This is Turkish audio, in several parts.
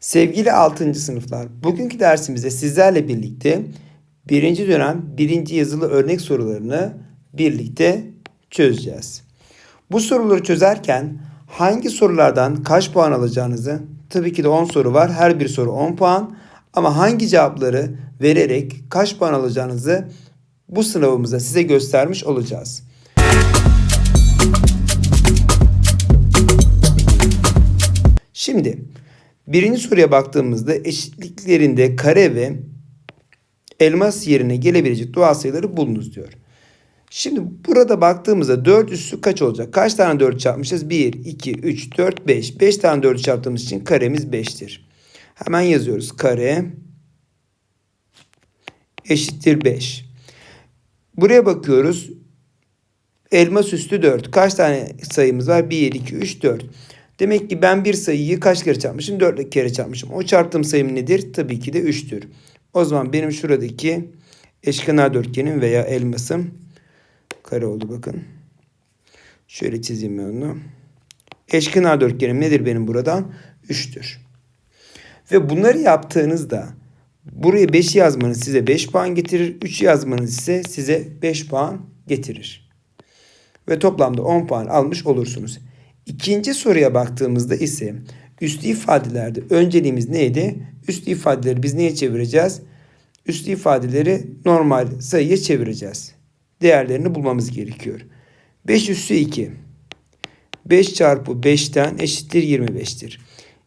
Sevgili 6. sınıflar, bugünkü dersimizde sizlerle birlikte birinci dönem birinci yazılı örnek sorularını birlikte çözeceğiz. Bu soruları çözerken hangi sorulardan kaç puan alacağınızı tabii ki de 10 soru var. Her bir soru 10 puan ama hangi cevapları vererek kaç puan alacağınızı bu sınavımızda size göstermiş olacağız. Şimdi birinci soruya baktığımızda eşitliklerinde kare ve elmas yerine gelebilecek doğal sayıları bulunuz diyor. Şimdi burada baktığımızda 4 üssü kaç olacak? Kaç tane 4 çarpmışız? 1, 2, 3, 4, 5. 5 tane 4 çarptığımız için karemiz 5'tir. Hemen yazıyoruz. Kare eşittir 5. Buraya bakıyoruz. Elmas üstü 4. Kaç tane sayımız var? 1, 2, 3, 4. Demek ki ben bir sayıyı kaç kere çarpmışım? 4 kere çarpmışım. O çarptığım sayım nedir? Tabii ki de 3'tür. O zaman benim şuradaki eşkenar dörtgenim veya elmasım kare oldu bakın. Şöyle çizeyim ben onu. Eşkenar dörtgenim nedir benim buradan? 3'tür. Ve bunları yaptığınızda buraya 5 yazmanız size 5 puan getirir. 3 yazmanız ise size 5 puan getirir. Ve toplamda 10 puan almış olursunuz. İkinci soruya baktığımızda ise üslü ifadelerde önceliğimiz neydi? Üslü ifadeleri biz neye çevireceğiz? Üslü ifadeleri normal sayıya çevireceğiz. Değerlerini bulmamız gerekiyor. 5 üssü 2. 5 çarpı 5'ten eşittir 25'tir.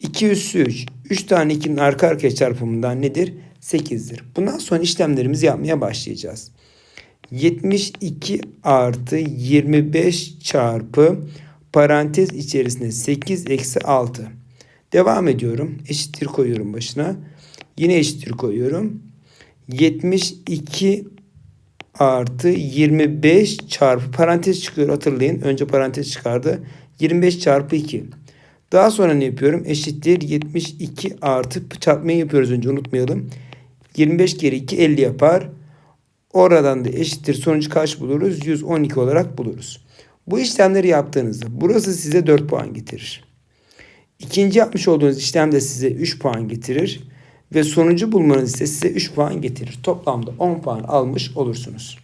2 üssü 3. 3 tane 2'nin arka arkaya çarpımından nedir? 8'dir. Bundan sonra işlemlerimizi yapmaya başlayacağız. 72 artı 25 çarpı parantez içerisinde 8 eksi 6. Devam ediyorum. Eşittir koyuyorum başına. Yine eşittir koyuyorum. 72 artı 25 çarpı parantez çıkıyor hatırlayın. Önce parantez çıkardı. 25 çarpı 2. Daha sonra ne yapıyorum? Eşittir 72 artı çarpmayı yapıyoruz önce unutmayalım. 25 kere 2 50 yapar. Oradan da eşittir sonucu kaç buluruz? 112 olarak buluruz. Bu işlemleri yaptığınızda burası size 4 puan getirir. İkinci yapmış olduğunuz işlem de size 3 puan getirir. Ve sonucu bulmanız ise size 3 puan getirir. Toplamda 10 puan almış olursunuz.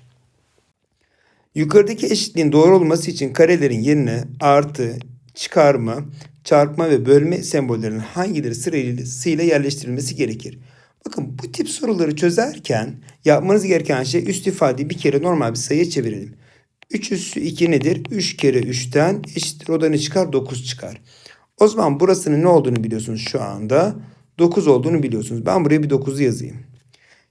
Yukarıdaki eşitliğin doğru olması için karelerin yerine artı, çıkarma, çarpma ve bölme sembollerinin hangileri sırasıyla yerleştirilmesi gerekir? Bakın bu tip soruları çözerken yapmanız gereken şey üst ifadeyi bir kere normal bir sayıya çevirelim. 3 üssü 2 nedir? 3 kere 3'ten eşittir. O da ne çıkar? 9 çıkar. O zaman burasının ne olduğunu biliyorsunuz şu anda. 9 olduğunu biliyorsunuz. Ben buraya bir 9'u yazayım.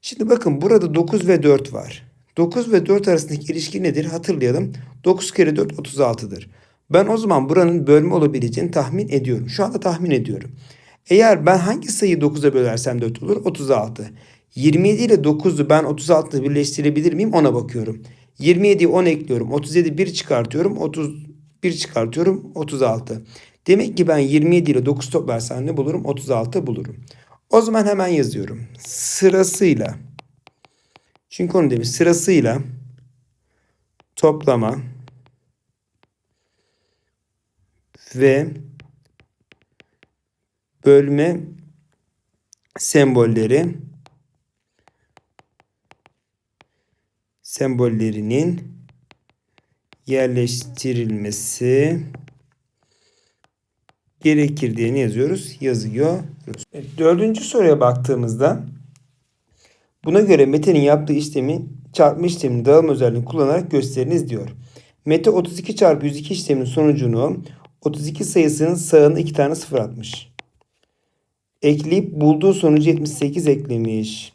Şimdi bakın burada 9 ve 4 var. 9 ve 4 arasındaki ilişki nedir? Hatırlayalım. 9 kere 4 36'dır. Ben o zaman buranın bölme olabileceğini tahmin ediyorum. Şu anda tahmin ediyorum. Eğer ben hangi sayıyı 9'a bölersem 4 olur? 36. 27 ile 9'u ben 36'da birleştirebilir miyim? Ona bakıyorum. 27'ye 10 ekliyorum. 37 1 çıkartıyorum. 31 çıkartıyorum. 36. Demek ki ben 27 ile 9 toplarsam ne bulurum? 36 bulurum. O zaman hemen yazıyorum. Sırasıyla. Çünkü onu demiş. Sırasıyla toplama ve bölme sembolleri sembollerinin yerleştirilmesi gerekir diye ne yazıyoruz? Yazıyor. Evet, dördüncü soruya baktığımızda buna göre Mete'nin yaptığı işlemi çarpma işlemini dağılma özelliğini kullanarak gösteriniz diyor. Mete 32 çarpı 102 işleminin sonucunu 32 sayısının sağına 2 tane sıfır atmış. Ekleyip bulduğu sonucu 78 eklemiş.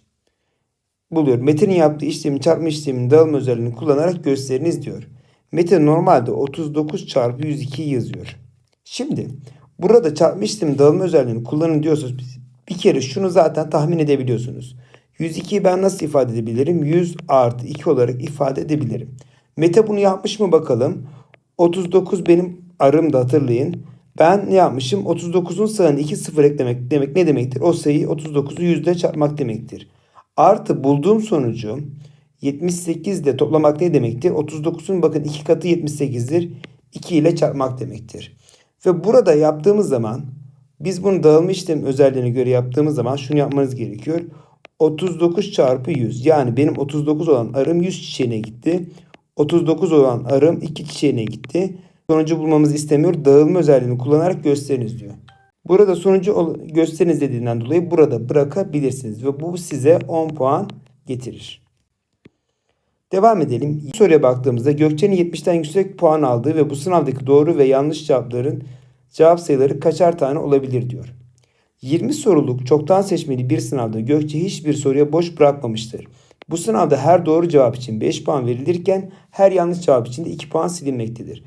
Buluyor. Mete'nin yaptığı işlemi çarpma işleminin dağılma özelliğini kullanarak gösteriniz diyor. Mete normalde 39 çarpı 102 yazıyor. Şimdi burada çarpma işlemi dağılma özelliğini kullanın diyorsanız bir kere şunu zaten tahmin edebiliyorsunuz. 102'yi ben nasıl ifade edebilirim? 100 artı 2 olarak ifade edebilirim. Mete bunu yapmış mı bakalım. 39 benim arım da hatırlayın. Ben ne yapmışım? 39'un sağına 2 sıfır eklemek demek ne demektir? O sayıyı 39'u yüzde çarpmak demektir. Artı bulduğum sonucu 78 ile toplamak ne demektir? 39'un bakın 2 katı 78'dir. 2 ile çarpmak demektir. Ve burada yaptığımız zaman Biz bunu dağılma işlemi özelliğine göre yaptığımız zaman şunu yapmanız gerekiyor. 39 çarpı 100 yani benim 39 olan arım 100 çiçeğine gitti. 39 olan arım 2 çiçeğine gitti. Sonucu bulmamızı istemiyor. Dağılma özelliğini kullanarak gösteriniz diyor. Burada sonucu gösteriniz dediğinden dolayı burada bırakabilirsiniz. Ve bu size 10 puan getirir. Devam edelim. Soruya baktığımızda Gökçe'nin 70'ten yüksek puan aldığı ve bu sınavdaki doğru ve yanlış cevapların cevap sayıları kaçar tane olabilir diyor. 20 soruluk çoktan seçmeli bir sınavda Gökçe hiçbir soruya boş bırakmamıştır. Bu sınavda her doğru cevap için 5 puan verilirken her yanlış cevap için de 2 puan silinmektedir.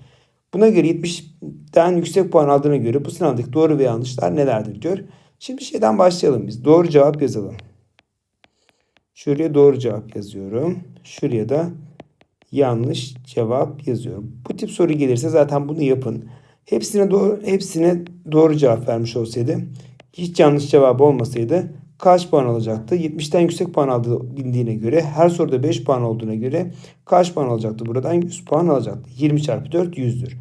Buna göre 70'den yüksek puan aldığına göre bu sınavdaki doğru ve yanlışlar nelerdir diyor. Şimdi şeyden başlayalım biz. Doğru cevap yazalım. Şuraya doğru cevap yazıyorum. Şuraya da yanlış cevap yazıyorum. Bu tip soru gelirse zaten bunu yapın. Hepsine doğru hepsine doğru cevap vermiş olsaydı hiç yanlış cevap olmasaydı kaç puan alacaktı? 70'ten yüksek puan aldığı bildiğine göre her soruda 5 puan olduğuna göre kaç puan alacaktı? Buradan 100 puan alacaktı. 20 çarpı 4 100'dür.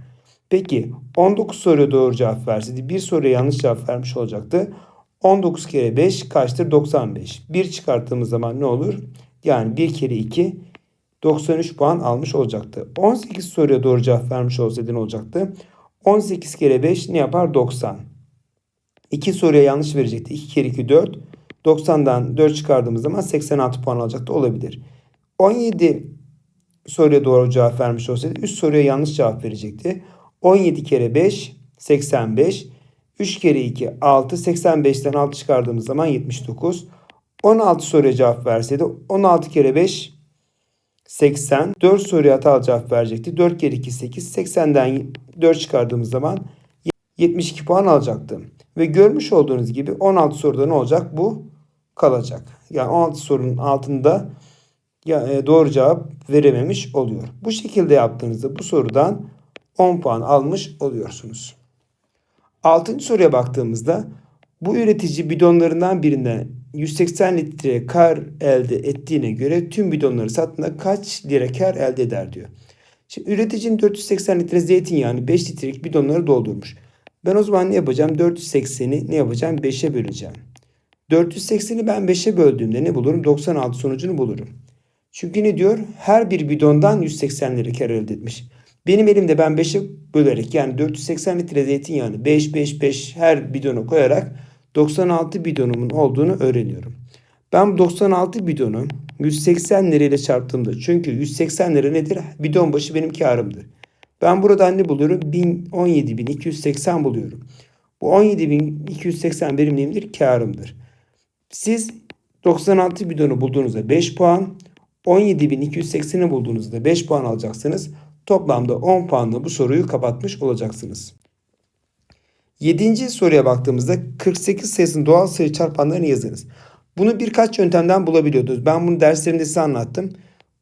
Peki 19 soruya doğru cevap verseydi bir soruya yanlış cevap vermiş olacaktı. 19 kere 5 kaçtır? 95. 1 çıkarttığımız zaman ne olur? Yani 1 kere 2 93 puan almış olacaktı. 18 soruya doğru cevap vermiş olsaydı ne olacaktı? 18 kere 5 ne yapar? 90. 2 soruya yanlış verecekti. 2 kere 2 4. 90'dan 4 çıkardığımız zaman 86 puan alacaktı olabilir. 17 soruya doğru cevap vermiş olsaydı 3 soruya yanlış cevap verecekti. 17 kere 5 85. 3 kere 2 6. 85'ten 6 çıkardığımız zaman 79. 16 soruya cevap verseydi 16 kere 5 80. 4 soruya hatalı cevap verecekti. 4 kere 2 8. 80'den 4 çıkardığımız zaman 72 puan alacaktı. Ve görmüş olduğunuz gibi 16 soruda ne olacak? Bu kalacak. Yani 16 sorunun altında e, doğru cevap verememiş oluyor. Bu şekilde yaptığınızda bu sorudan 10 puan almış oluyorsunuz. Altıncı soruya baktığımızda bu üretici bidonlarından birinden 180 litre kar elde ettiğine göre tüm bidonları sattığında kaç lira kar elde eder diyor. Şimdi üreticinin 480 litre zeytinyağını 5 litrelik bidonları doldurmuş. Ben o zaman ne yapacağım? 480'i ne yapacağım? 5'e böleceğim. 480'i ben 5'e böldüğümde ne bulurum? 96 sonucunu bulurum. Çünkü ne diyor? Her bir bidondan 180 lira kar elde etmiş. Benim elimde ben 5'e bölerek yani 480 litre zeytinyağını 5 5 5 her bidona koyarak 96 bidonumun olduğunu öğreniyorum. Ben bu 96 bidonu 180 lirayla çarptığımda çünkü 180 lira nedir? Bidon başı benim karımdır. Ben buradan ne buluyorum? 1000, 17.280 buluyorum. Bu 17.280 benim neyimdir? Karımdır. Siz 96 bidonu bulduğunuzda 5 puan, 17.280'i bulduğunuzda 5 puan alacaksınız. Toplamda 10 puanla bu soruyu kapatmış olacaksınız. 7. soruya baktığımızda 48 sayısının doğal sayı çarpanlarını yazınız. Bunu birkaç yöntemden bulabiliyordunuz. Ben bunu derslerimde size anlattım.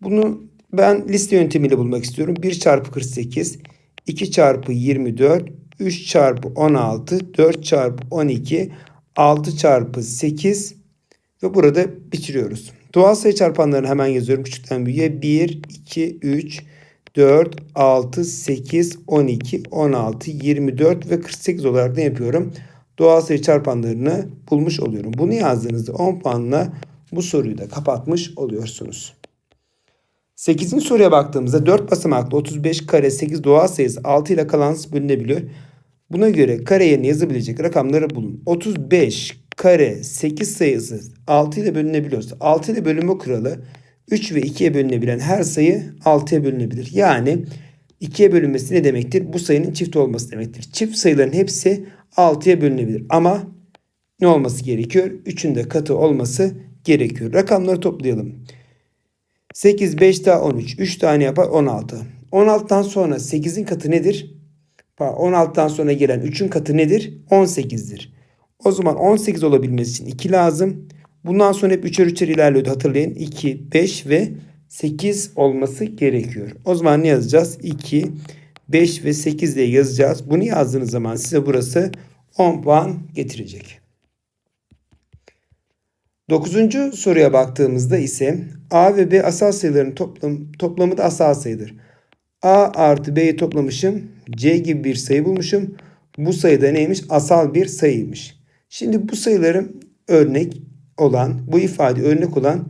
Bunu ben liste yöntemiyle bulmak istiyorum. 1 çarpı 48, 2 çarpı 24, 3 çarpı 16, 4 çarpı 12, 6 çarpı 8 ve burada bitiriyoruz. Doğal sayı çarpanlarını hemen yazıyorum küçükten büyüğe. 1, 2, 3, 4, 6, 8, 12, 16, 24 ve 48 olarak ne yapıyorum? Doğal sayı çarpanlarını bulmuş oluyorum. Bunu yazdığınızda 10 puanla bu soruyu da kapatmış oluyorsunuz. 8. soruya baktığımızda 4 basamaklı 35 kare 8 doğal sayısı 6 ile kalan bölünebiliyor. Buna göre kare yerine yazabilecek rakamları bulun. 35 kare 8 sayısı 6 ile bölünebiliyorsa 6 ile bölünme kuralı 3 ve 2'ye bölünebilen her sayı 6'ya bölünebilir. Yani 2'ye bölünmesi ne demektir? Bu sayının çift olması demektir. Çift sayıların hepsi 6'ya bölünebilir. Ama ne olması gerekiyor? 3'ün de katı olması gerekiyor. Rakamları toplayalım. 8, 5 daha 13. 3 tane yapar 16. 16'dan sonra 8'in katı nedir? 16'dan sonra gelen 3'ün katı nedir? 18'dir. O zaman 18 olabilmesi için 2 lazım. Bundan sonra hep üçer üçer ilerliyordu hatırlayın. 2, 5 ve 8 olması gerekiyor. O zaman ne yazacağız? 2, 5 ve 8 diye yazacağız. Bunu yazdığınız zaman size burası 10 puan getirecek. Dokuzuncu soruya baktığımızda ise A ve B asal sayıların toplam, toplamı da asal sayıdır. A artı B'yi toplamışım. C gibi bir sayı bulmuşum. Bu sayıda neymiş? Asal bir sayıymış. Şimdi bu sayıların örnek olan, bu ifade örnek olan,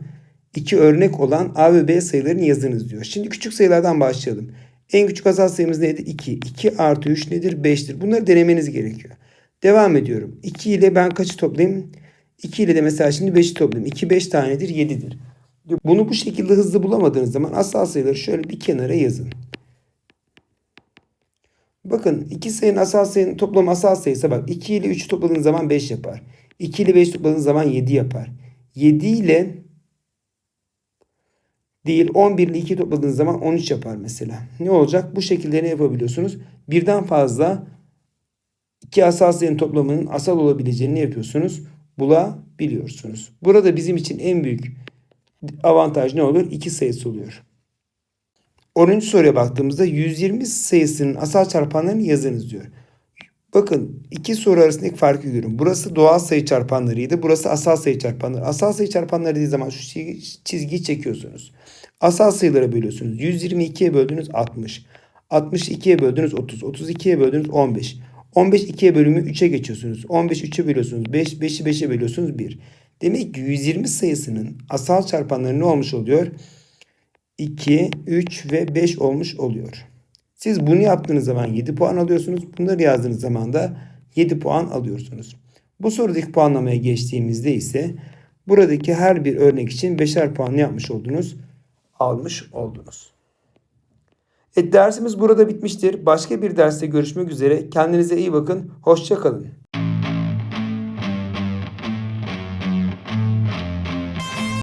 iki örnek olan A ve B sayılarını yazınız diyor. Şimdi küçük sayılardan başlayalım. En küçük asal sayımız neydi? 2. 2 artı 3 nedir? 5'tir. Bunları denemeniz gerekiyor. Devam ediyorum. 2 ile ben kaçı toplayayım? 2 ile de mesela şimdi 5'i toplayayım. 2 5 tanedir 7'dir. Bunu bu şekilde hızlı bulamadığınız zaman asal sayıları şöyle bir kenara yazın. Bakın iki sayının asal sayının toplamı asal sayısı bak 2 ile 3'ü topladığınız zaman 5 yapar. 2 ile 5 topladığınız zaman 7 yapar. 7 ile değil 11 ile 2 topladığınız zaman 13 yapar mesela. Ne olacak? Bu şekilde ne yapabiliyorsunuz? Birden fazla iki asal sayının toplamının asal olabileceğini ne yapıyorsunuz? Bulabiliyorsunuz. Burada bizim için en büyük avantaj ne olur? 2 sayısı oluyor. 10. soruya baktığımızda 120 sayısının asal çarpanlarını yazınız diyor. Bakın iki soru arasındaki farkı görün. Burası doğal sayı çarpanlarıydı. Burası asal sayı çarpanları. Asal sayı çarpanları dediği zaman şu çizgiyi çekiyorsunuz. Asal sayılara bölüyorsunuz. 122'ye böldünüz 60. 62'ye böldünüz 30. 32'ye böldünüz 15. 15 2'ye bölümü 3'e geçiyorsunuz. 15 3'e bölüyorsunuz. 5 5'i 5'e bölüyorsunuz 1. Demek ki 120 sayısının asal çarpanları ne olmuş oluyor? 2, 3 ve 5 olmuş oluyor. Siz bunu yaptığınız zaman 7 puan alıyorsunuz. Bunları yazdığınız zaman da 7 puan alıyorsunuz. Bu sorudaki puanlamaya geçtiğimizde ise buradaki her bir örnek için 5'er puan yapmış oldunuz? Almış oldunuz. Evet dersimiz burada bitmiştir. Başka bir derste görüşmek üzere. Kendinize iyi bakın. Hoşça kalın.